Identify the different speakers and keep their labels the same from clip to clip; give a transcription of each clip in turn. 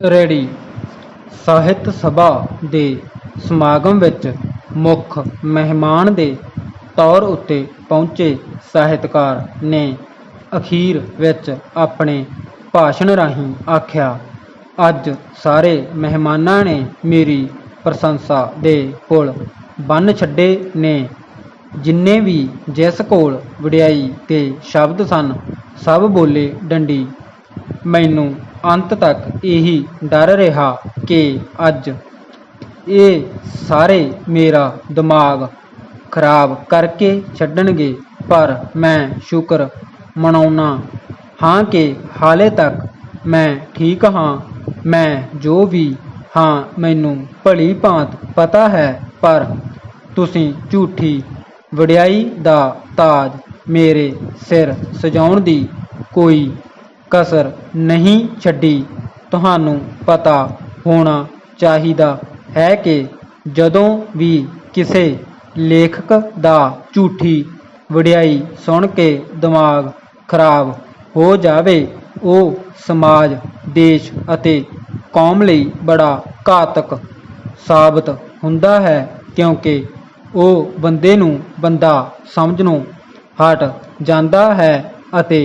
Speaker 1: Ready Sahit Sabha ਦੇ ਸਮਾਗਮ ਵਿੱਚ ਮੁੱਖ ਮਹਿਮਾਨ ਦੇ ਤੌਰ ਉੱਤੇ ਪਹੁੰਚੇ ਸਾਹਿਤਕਾਰ ਨੇ ਅਖੀਰ ਵਿੱਚ ਆਪਣੇ ਭਾਸ਼ਣ ਰਾਹੀਂ ਆਖਿਆ, ਅੱਜ ਸਾਰੇ ਮਹਿਮਾਨਾਂ ਨੇ ਮੇਰੀ ਪ੍ਰਸ਼ੰਸਾ ਦੇ ਪੁਲ ਬੰਨ੍ਹ ਛੱਡੇ ਨੇ। ਜਿੰਨੇ ਵੀ ਜਿਸ ਕੋਲ ਵਡਿਆਈ ਤੇ ਸ਼ਬਦ ਸਨ, ਸਭ ਬੋਲੇ ਡੰਡੀ। ਮੈਨੂੰ ਅੰਤ ਤੱਕ ਇਹੀ ਡਰ ਰਿਹਾ ਕਿ ਅੱਜ ਇਹ ਸਾਰੇ ਮੇਰਾ ਦਿਮਾਗ ਖਰਾਬ ਕਰਕੇ ਛੱਡਣਗੇ। ਪਰ ਮੈਂ ਸ਼ੁਕਰ ਮਨਾਉਣਾ ਹਾਂ ਕਿ ਹਾਲੇ ਤੱਕ ਮੈਂ ਠੀਕ ਹਾਂ। ਮੈਂ ਜੋ ਵੀ ਹਾਂ, ਮੈਨੂੰ ਭਲੀ ਭਾਂਤ ਪਤਾ ਹੈ, ਪਰ ਤੁਸੀਂ ਝੂਠੀ ਵਡਿਆਈ ਦਾ ਤਾਜ ਮੇਰੇ ਸਿਰ ਸਜਾਉਣ ਦੀ ਕੋਈ ਕਸਰ ਨਹੀਂ ਛੱਡੀ। ਤੁਹਾਨੂੰ ਪਤਾ ਹੋਣਾ ਚਾਹੀਦਾ ਹੈ ਕਿ ਜਦੋਂ ਵੀ ਕਿਸੇ ਲੇਖਕ ਦਾ ਝੂਠੀ ਵਡਿਆਈ ਸੁਣ ਕੇ ਦਿਮਾਗ ਖਰਾਬ ਹੋ ਜਾਵੇ, ਉਹ ਸਮਾਜ, ਦੇਸ਼ ਅਤੇ ਕੌਮ ਲਈ ਬੜਾ ਘਾਤਕ ਸਾਬਤ ਹੁੰਦਾ ਹੈ ਕਿਉਂਕਿ ਉਹ ਬੰਦੇ ਨੂੰ ਬੰਦਾ ਸਮਝਣੋਂ ਹਟ ਜਾਂਦਾ ਹੈ ਅਤੇ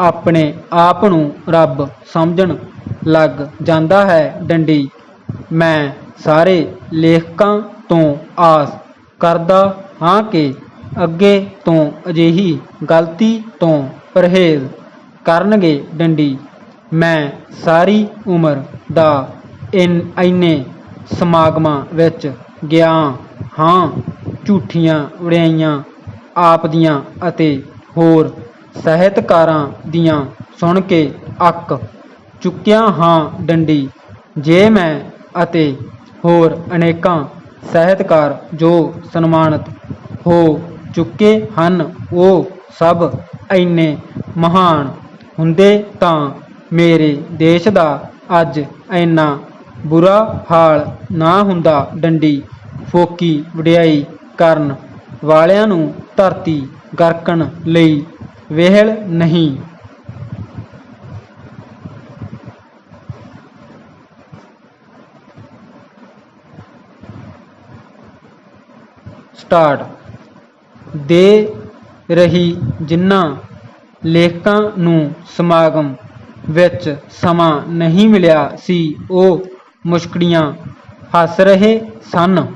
Speaker 1: ਆਪਣੇ ਆਪ ਨੂੰ ਰੱਬ ਸਮਝਣ ਲੱਗ ਜਾਂਦਾ ਹੈ ਡੰਡੀ। ਮੈਂ ਸਾਰੇ ਲੇਖਕਾਂ ਤੋਂ ਆਸ ਕਰਦਾ ਹਾਂ ਕਿ ਅੱਗੇ ਤੋਂ ਅਜਿਹੀ ਗਲਤੀ ਤੋਂ ਪਰਹੇਜ਼ ਕਰਨਗੇ ਡੰਡੀ। ਮੈਂ ਸਾਰੀ ਉਮਰ ਦਾ ਇਨ ਇੰਨੇ ਸਮਾਗਮਾਂ ਵਿੱਚ ਗਿਆ ਹਾਂ, ਝੂਠੀਆਂ ਵੜਿਆਈਆਂ, ਆਪ ਦੀਆਂ ਅਤੇ ਹੋਰ ਸਾਹਿਤਕਾਰਾਂ ਦੀਆਂ ਸੁਣ ਕੇ ਅੱਕ ਚੁੱਕਿਆ ਹਾਂ ਡੰਡੀ। ਜੇ ਮੈਂ ਅਤੇ ਹੋਰ ਅਨੇਕਾਂ ਸਾਹਿਤਕਾਰ ਜੋ ਸਨਮਾਨਿਤ ਹੋ ਚੁੱਕੇ ਹਨ, ਉਹ ਸਭ ਇੰਨੇ ਮਹਾਨ ਹੁੰਦੇ ਤਾਂ ਮੇਰੇ ਦੇਸ਼ ਦਾ ਅੱਜ ਇੰਨਾ ਬੁਰਾ ਹਾਲ ਨਾ ਹੁੰਦਾ ਡੰਡੀ। ਫੋਕੀ ਵਡਿਆਈ ਕਰਨ ਵਾਲਿਆਂ ਨੂੰ ਧਰਤੀ ਗਰਕਣ ਲਈ ਵਿਹਲ ਨਹੀਂ। ਸਟਾਰਟ। ਦੇ ਰਹੀ ਜਿਨ੍ਹਾਂ ਲੇਖਕਾਂ ਨੂੰ ਸਮਾਗਮ ਵਿੱਚ ਸਮਾਂ ਨਹੀਂ ਮਿਲਿਆ ਸੀ, ਉਹ ਮੁਸ਼ਕੜੀਆਂ ਹੱਸ ਰਹੇ ਸਨ।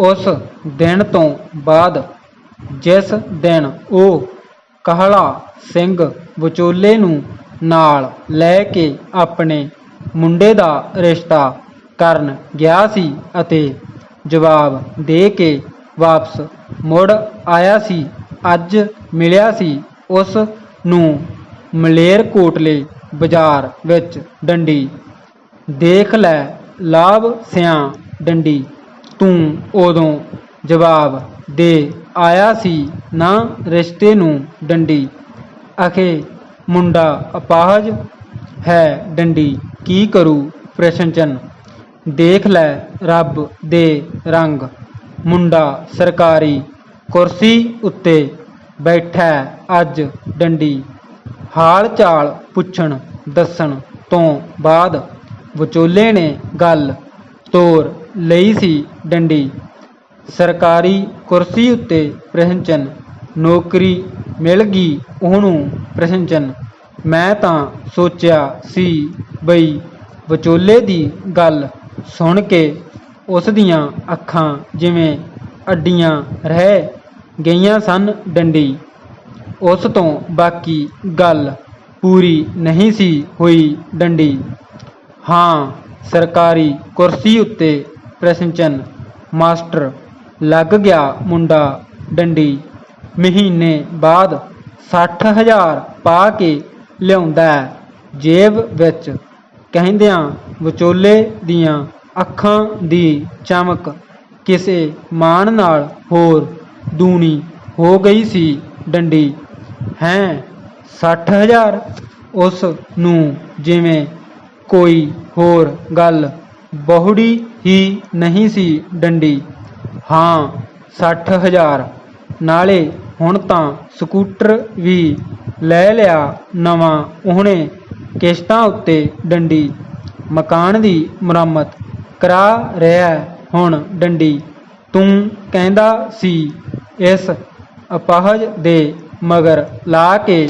Speaker 1: ਉਸ ਦਿਨ ਤੋਂ ਬਾਅਦ ਜਿਸ ਦਿਨ ਉਹ ਕਾਹਲਾ ਸਿੰਘ ਵਿਚੋਲੇ ਨੂੰ ਨਾਲ ਲੈ ਕੇ ਆਪਣੇ ਮੁੰਡੇ ਦਾ ਰਿਸ਼ਤਾ ਕਰਨ ਗਿਆ ਸੀ ਅਤੇ ਜਵਾਬ ਦੇ ਕੇ ਵਾਪਸ ਮੁੜ ਆਇਆ ਸੀ। ਅੱਜ ਮਿਲਿਆ ਸੀ ਉਸ ਨੂੰ ਮਲੇਰਕੋਟਲੇ ਬਾਜ਼ਾਰ ਵਿੱਚ ਡੰਡੀ। ਦੇਖ ਲੈ ਲਾਭ ਸਿਆਂ ਡੰਡੀ, ਤੂੰ ਉਦੋਂ ਜਵਾਬ ਦੇ ਆਇਆ ਸੀ ਨਾ ਰਿਸ਼ਤੇ ਨੂੰ ਡੰਡੀ। ਅਖੇ, ਮੁੰਡਾ ਅਪਾਹਜ ਹੈ ਡੰਡੀ, ਕੀ ਕਰੂ ਪ੍ਰਸ਼ਨ ਚਿੰਨ੍ਹ ਦੇਖ ਲੈ ਰੱਬ ਦੇ ਰੰਗ, ਮੁੰਡਾ ਸਰਕਾਰੀ ਕੁਰਸੀ ਉੱਤੇ ਬੈਠਾ ਅੱਜ ਡੰਡੀ। ਹਾਲ ਚਾਲ ਪੁੱਛਣ ਦੱਸਣ ਤੋਂ ਬਾਅਦ ਵਿਚੋਲੇ ਨੇ ਗੱਲ ਤੋਰ ਲਈ ਸੀ ਡੰਡੀ। ਸਰਕਾਰੀ ਕੁਰਸੀ ਉੱਤੇ ਪ੍ਰਸ਼ਨ ਨੌਕਰੀ ਮਿਲ ਗਈ, ਉਹਨੂੰ ਪ੍ਰਸ਼ਨ ਮੈਂ ਤਾਂ ਸੋਚਿਆ ਸੀ ਬਈ ਵਿਚੋਲੇ ਦੀ ਗੱਲ ਸੁਣ ਕੇ ਉਸ ਦੀਆਂ ਅੱਖਾਂ ਜਿਵੇਂ ਅੱਡੀਆਂ ਰਹਿ ਗਈਆਂ ਸਨ ਡੰਡੀ। ਉਸ ਤੋਂ ਬਾਕੀ ਗੱਲ ਪੂਰੀ ਨਹੀਂ ਸੀ ਹੋਈ ਡੰਡੀ। ਹਾਂ, ਸਰਕਾਰੀ ਕੁਰਸੀ ਉੱਤੇ ਪ੍ਰਸ਼ਨ ਮਾਸਟਰ ਲੱਗ ਗਿਆ ਮੁੰਡਾ ਡੰਡੀ। ਮਹੀਨੇ ਬਾਅਦ ਸੱਠ ਹਜ਼ਾਰ ਪਾ ਕੇ ਲਿਆਉਂਦਾ ਜੇਬ ਵਿੱਚ ਕਹਿੰਦਿਆਂ ਵਿਚੋਲੇ ਦੀਆਂ ਅੱਖਾਂ ਦੀ ਚਮਕ ਕਿਸੇ ਮਾਣ ਨਾਲ ਹੋਰ ਦੂਣੀ ਹੋ ਗਈ ਸੀ ਡੰਡੀ। ਹੈਂ, ਸੱਠ ਹਜ਼ਾਰ ਉਸ ਨੂੰ ਜਿਵੇਂ ਕੋਈ ਹੋਰ ਗੱਲ ਬਹੁੜੀ ਹੀ ਨਹੀਂ ਸੀ ਡੰਡੀ। ਹਾਂ, ਸੱਠ ਹਜ਼ਾਰ। ਨਾਲੇ ਹੁਣ ਤਾਂ ਸਕੂਟਰ ਵੀ ਲੈ ਲਿਆ ਨਵਾਂ, ਉਹਨੇ ਕਿਸ਼ਤਾਂ ਉੱਤੇ ਡੰਡੀ। ਮਕਾਨ ਦੀ ਮੁਰੰਮਤ ਕਰਾ ਰਿਹਾ ਹੁਣ ਡੰਡੀ। ਤੂੰ ਕਹਿੰਦਾ ਸੀ, ਇਸ ਅਪਾਹਜ ਦੇ ਮਗਰ ਲਾ ਕੇ